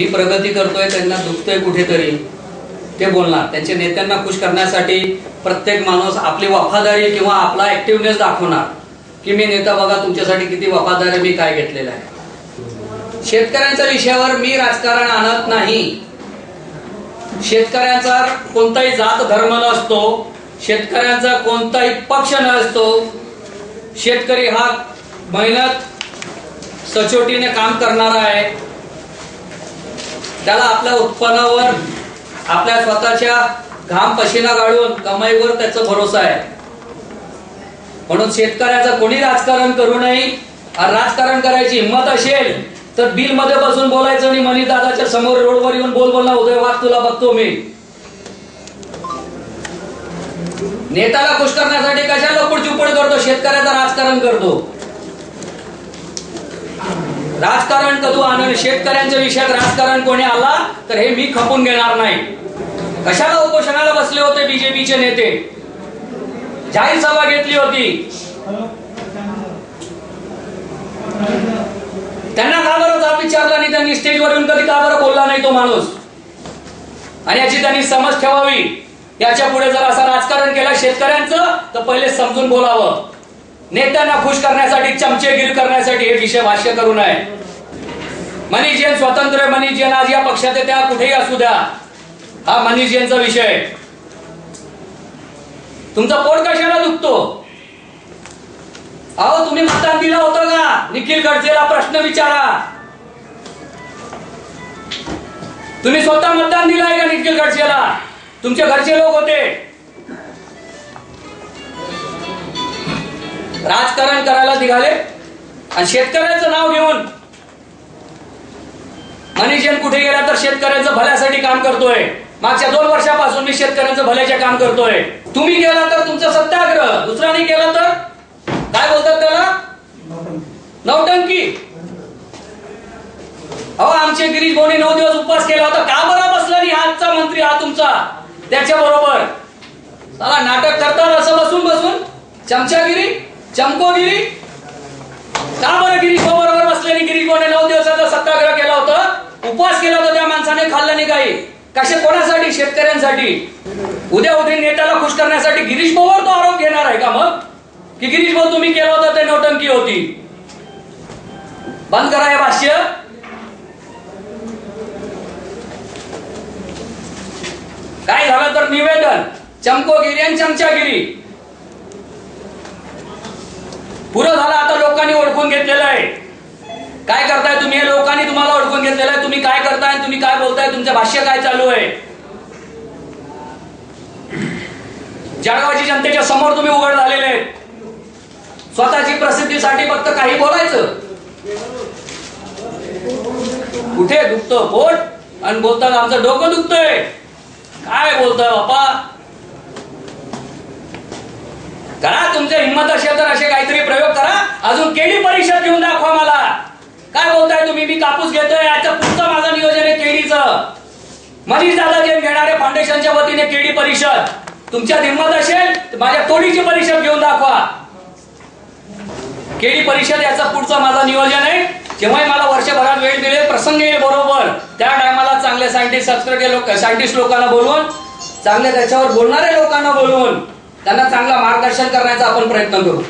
मी प्रगती करतोय त्यांना दुखतोय कुठेतरी. ते बोलणार. त्यांच्या नेत्यांना खुश करण्यासाठी प्रत्येक माणूस आपली वफादारी किंवा आपला ऍक्टिव्हनेस दाखवणार. की मी नेता बघा तुमच्यासाठी किती वफादारी मी काय घेतलेलं आहे. शेतकऱ्यांच्या विषयावर मी राजकारण आणत नाही. शेतकऱ्यांचा कोणताही जात धर्म नसतो. शेतकऱ्यांचा कोणताही पक्ष नसतो. शेतकरी हा मेहनत सचोटीने काम करणारा आहे. त्याला आपल्या उत्पन्नावर आपल्या स्वतःच्या घाम पशिना गाळून कमाईवर त्याचा भरोसा आहे. म्हणून शेतकऱ्याचं कोणी राजकारण करू नये. राजकारण करायची हिंमत असेल तर बिलमध्ये बसून बोलायचं आणि मनी दादाच्या समोर रोडवर येऊन बोल बोलला उदय वाघ तुला बघतो मी. नेत्याला खुश करण्यासाठी कशाला पुढचुपड करतो? शेतकऱ्याचं राजकारण करतो. राजकारण कधू आणून शेतकऱ्यांच्या विषयात राजकारण कोणी आला तर हे मी खपून घेणार नाही. कशाला उपोषणाला बसले होते बीजेपीचे नेते? जाहीर सभा घेतली होती. त्यांना का बरं जाब विचारला नाही त्यांनी स्टेजवर येऊन कधी का बरं बोलला नाही तो माणूस? आणि याची त्यांनी समज ठेवावी. याच्यापुढे जर असं राजकारण केलं शेतकऱ्यांचं तर पहिले समजून बोलावं. नेत्यांना खुश करण्यासाठी चमचेगिरी करण्यासाठी हे विषय भाष्य करू नये. मनीष जैन स्वतंत्र मनीष जैन आज या पक्षात त्या कुठेही असू द्या. हा मनीष जैनचा विषय तुमचा पोट कशाला दुखतो? अहो तुम्ही मतदान दिलं होतं का? निखिल गडसेला प्रश्न विचारा. तुम्ही स्वतः मतदान दिलाय का निखिल गडसेला तुमचे घरचे लोक होते. निघाले? आणि शेतकऱ्याचं नाव घेऊन. मनीजन कुठे गेला तर शेतकऱ्यांचं भल्यासाठी काम करतोय. मागच्या दोन वर्षापासून मी शेतकऱ्यांचं भल्याचे काम करतोय. तुम्ही गेला तर तुमचा सत्याग्रह. दुसरा केला तर? काय बोलतात त्याला? नवटंकी अहो आमचे गिरीश भाऊने नऊ दिवस उपवास केला होता. का बरा बसला नाही आजचा मंत्री? हा तुमचा. त्याच्या बरोबर नाटक करतात असं बसून बसून. चमचागिरी चमकोगिरी का बरं गिरीश भाऊ बरोबर बसले गिरीश नऊ दिवसाचा सत्याग्रह केला होता. उपवास केला होता त्या माणसाने खाल्लं नाही काही. कसे कोणासाठी? शेतकऱ्यांसाठी. उद्या उद्या नेत्याला खुश करण्यासाठी गिरीश भाऊवर तो आरोप घेणार आहे का मग? की गिरीश भाऊ तुम्ही केला होता ते नौटंकी होती. बंद करा हे भाष्य. काय झालं तर निवेदन? चमकोगिरी आणि चमचागिरी. पुरं झालं आता लोकांनी ओळखून घेतलेलं आहे. काय करताय तुम्ही? हे लोकांनी तुम्हाला ओळखून घेतलेलं आहे. तुम्ही काय करताय? तुम्ही काय बोलताय? तुमचं भाष्य काय चालू आहे? जळगावची जनतेच्या समोर तुम्ही उघड झालेले आहेत. स्वतःची प्रसिद्धीसाठी फक्त काही बोलायचं. कुठे दुखतं? पोट आणि बोलताना आमचं डोकं दुखतंय काय बोलतोय बापा करा तुमच्या हिंमत असेल तर असे काहीतरी प्रयोग करा पैशात घेऊन दाखवा मला. काय बोलताय तुम्ही? मी कापूस घेतोय याचं पुढचं माझं नियोजन आहे केळीचं. मनीष दादा जे घेणारे फाउंडेशनच्या वतीने केळी परिषद. तुमच्या हिंमत असेल तर माझ्या तोडीची परिषद घेऊन दाखवा. केळी परिषद याचं पुढचं माझं नियोजन आहे. जेव्हाही मला वर्षभरात वेळ मिळेल प्रसंग येईल बरोबर. त्या टायमाला चांगले सायंटिस्ट लोक सायंटिस्ट लोकांना बोलवून चांगल्या त्याच्यावर बोलणाऱ्या लोकांना बोलवून त्यांना चांगलं मार्गदर्शन करण्याचा आपण प्रयत्न करू.